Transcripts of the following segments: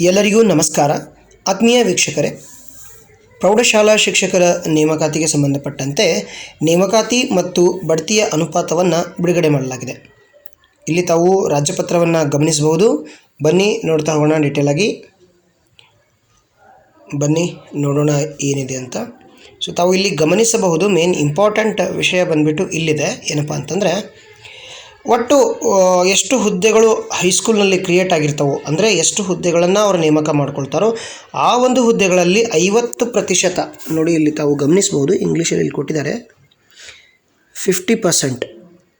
ಎಲ್ಲರಿಗೂ ನಮಸ್ಕಾರ. ಆತ್ಮೀಯ ವೀಕ್ಷಕರೇ, ಪ್ರೌಢಶಾಲಾ ಶಿಕ್ಷಕರ ನೇಮಕಾತಿಗೆ ಸಂಬಂಧಪಟ್ಟಂತೆ ನೇಮಕಾತಿ ಮತ್ತು ಬಡ್ತಿಯ ಅನುಪಾತವನ್ನು ಬಿಡುಗಡೆ ಮಾಡಲಾಗಿದೆ. ಇಲ್ಲಿ ತಾವು ರಾಜ್ಯಪತ್ರವನ್ನು ಗಮನಿಸಬಹುದು. ಬನ್ನಿ ನೋಡ್ತಾ ಹೋಗೋಣ ಡೀಟೇಲ್ ಆಗಿ. ಬನ್ನಿ ನೋಡೋಣ ಏನಿದೆ ಅಂತ. ಸೊ ತಾವು ಇಲ್ಲಿ ಗಮನಿಸಬಹುದು ಮೇನ್ ಇಂಪಾರ್ಟೆಂಟ್ ವಿಷಯ ಬಂದ್ಬಿಟ್ಟು ಇಲ್ಲಿದೆ. ಏನಪ್ಪ ಅಂತಂದರೆ ಒಟ್ಟು ಎಷ್ಟು ಹುದ್ದೆಗಳು ಹೈಸ್ಕೂಲ್ನಲ್ಲಿ ಕ್ರಿಯೇಟ್ ಆಗಿರ್ತವೋ, ಅಂದರೆ ಎಷ್ಟು ಹುದ್ದೆಗಳನ್ನು ಅವರು ನೇಮಕ ಮಾಡ್ಕೊಳ್ತಾರೋ, ಆ ಒಂದು ಹುದ್ದೆಗಳಲ್ಲಿ ಐವತ್ತು ಪ್ರತಿಶತ, ನೋಡಿ ಇಲ್ಲಿ ತಾವು ಗಮನಿಸ್ಬೋದು, ಇಂಗ್ಲೀಷಲ್ಲಿ ಇಲ್ಲಿ ಕೊಟ್ಟಿದ್ದಾರೆ, ಫಿಫ್ಟಿ ಪರ್ಸೆಂಟ್.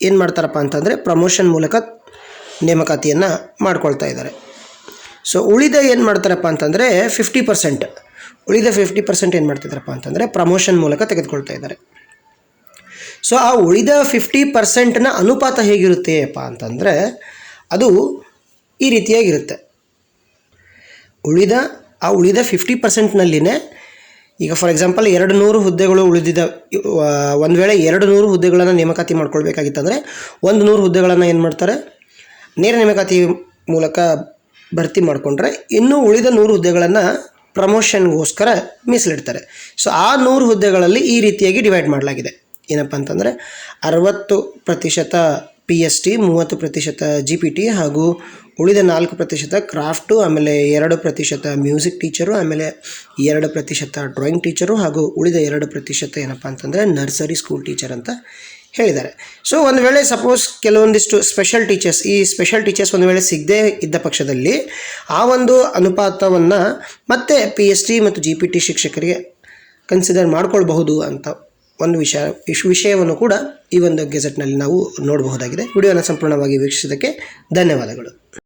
ಏನು ಮಾಡ್ತಾರಪ್ಪ ಅಂತಂದರೆ ಪ್ರಮೋಷನ್ ಮೂಲಕ ನೇಮಕಾತಿಯನ್ನು ಮಾಡ್ಕೊಳ್ತಾ ಇದ್ದಾರೆ. ಸೊ, ಉಳಿದ ಏನು ಮಾಡ್ತಾರಪ್ಪ ಅಂತಂದರೆ ಫಿಫ್ಟಿ ಪರ್ಸೆಂಟ್. ಉಳಿದ ಫಿಫ್ಟಿ ಪರ್ಸೆಂಟ್ ಏನು ಮಾಡ್ತಿದ್ದಾರಪ್ಪ ಅಂತಂದರೆ ಪ್ರಮೋಷನ್ ಮೂಲಕ ತೆಗೆದುಕೊಳ್ತಾ ಇದ್ದಾರೆ. ಸೊ ಆ ಉಳಿದ ಫಿಫ್ಟಿ ಪರ್ಸೆಂಟ್ನ ಅನುಪಾತ ಹೇಗಿರುತ್ತೆಯಪ್ಪ ಅಂತಂದರೆ ಅದು ಈ ರೀತಿಯಾಗಿರುತ್ತೆ. ಉಳಿದ, ಆ ಉಳಿದ ಫಿಫ್ಟಿ ಪರ್ಸೆಂಟ್ನಲ್ಲಿನೇ ಈಗ ಫಾರ್ ಎಕ್ಸಾಂಪಲ್ ಎರಡು ನೂರು ಹುದ್ದೆಗಳು ಉಳಿದಿದ ಒಂದು ವೇಳೆ ಎರಡು ನೂರು ಹುದ್ದೆಗಳನ್ನು ನೇಮಕಾತಿ ಮಾಡ್ಕೊಳ್ಬೇಕಾಗಿತ್ತಂದರೆ ಒಂದು ನೂರು ಹುದ್ದೆಗಳನ್ನು ಏನು ಮಾಡ್ತಾರೆ? ನೇರ ನೇಮಕಾತಿ ಮೂಲಕ ಭರ್ತಿ ಮಾಡಿಕೊಂಡ್ರೆ ಇನ್ನೂ ಉಳಿದ ನೂರು ಹುದ್ದೆಗಳನ್ನು ಪ್ರಮೋಷನ್ಗೋಸ್ಕರ ಮೀಸಲಿಡ್ತಾರೆ. ಸೊ ಆ ನೂರು ಹುದ್ದೆಗಳಲ್ಲಿ ಈ ರೀತಿಯಾಗಿ ಡಿವೈಡ್ ಮಾಡಲಾಗಿದೆ. ಏನಪ್ಪ ಅಂತಂದರೆ ಅರವತ್ತು ಪ್ರತಿಶತ ಪಿ ಎಸ್ ಟಿ ಮೂವತ್ತು ಪ್ರತಿಶತ ಜಿ ಪಿ ಟಿ ಹಾಗೂ ಉಳಿದ ನಾಲ್ಕು ಪ್ರತಿಶತ ಕ್ರಾಫ್ಟು, ಆಮೇಲೆ ಎರಡು ಪ್ರತಿಶತ ಮ್ಯೂಸಿಕ್ ಟೀಚರು, ಆಮೇಲೆ ಎರಡು ಪ್ರತಿಶತ ಡ್ರಾಯಿಂಗ್ ಟೀಚರು ಹಾಗೂ ಉಳಿದ ಎರಡು ಪ್ರತಿಶತ ಏನಪ್ಪ ಅಂತಂದರೆ ನರ್ಸರಿ ಸ್ಕೂಲ್ ಟೀಚರ್ ಅಂತ ಹೇಳಿದ್ದಾರೆ. ಸೊ ಒಂದು ವೇಳೆ ಸಪೋಸ್ ಕೆಲವೊಂದಿಷ್ಟು ಸ್ಪೆಷಲ್ ಟೀಚರ್ಸ್ ಈ ಸ್ಪೆಷಲ್ ಟೀಚರ್ಸ್ ಒಂದು ವೇಳೆ ಸಿಗದೇ ಇದ್ದ ಪಕ್ಷದಲ್ಲಿ ಆ ಒಂದು ಅನುಪಾತವನ್ನು ಮತ್ತೆ ಪಿ ಎಸ್ ಟಿ ಮತ್ತು ಜಿ ಪಿ ಟಿ ಶಿಕ್ಷಕರಿಗೆ ಕನ್ಸಿಡರ್ ಮಾಡ್ಕೊಳ್ಬಹುದು ಅಂತ ಒಂದು ವಿಷಯ ವಿಷ್ ವಿಷಯವನ್ನು ಕೂಡ ಈ ಒಂದು ಗೆಜೆಟ್ನಲ್ಲಿ ನಾವು ನೋಡಬಹುದಾಗಿದೆ. ವಿಡಿಯೋನ ಸಂಪೂರ್ಣವಾಗಿ ವೀಕ್ಷಿಸಿದ್ದಕ್ಕೆ ಧನ್ಯವಾದಗಳು.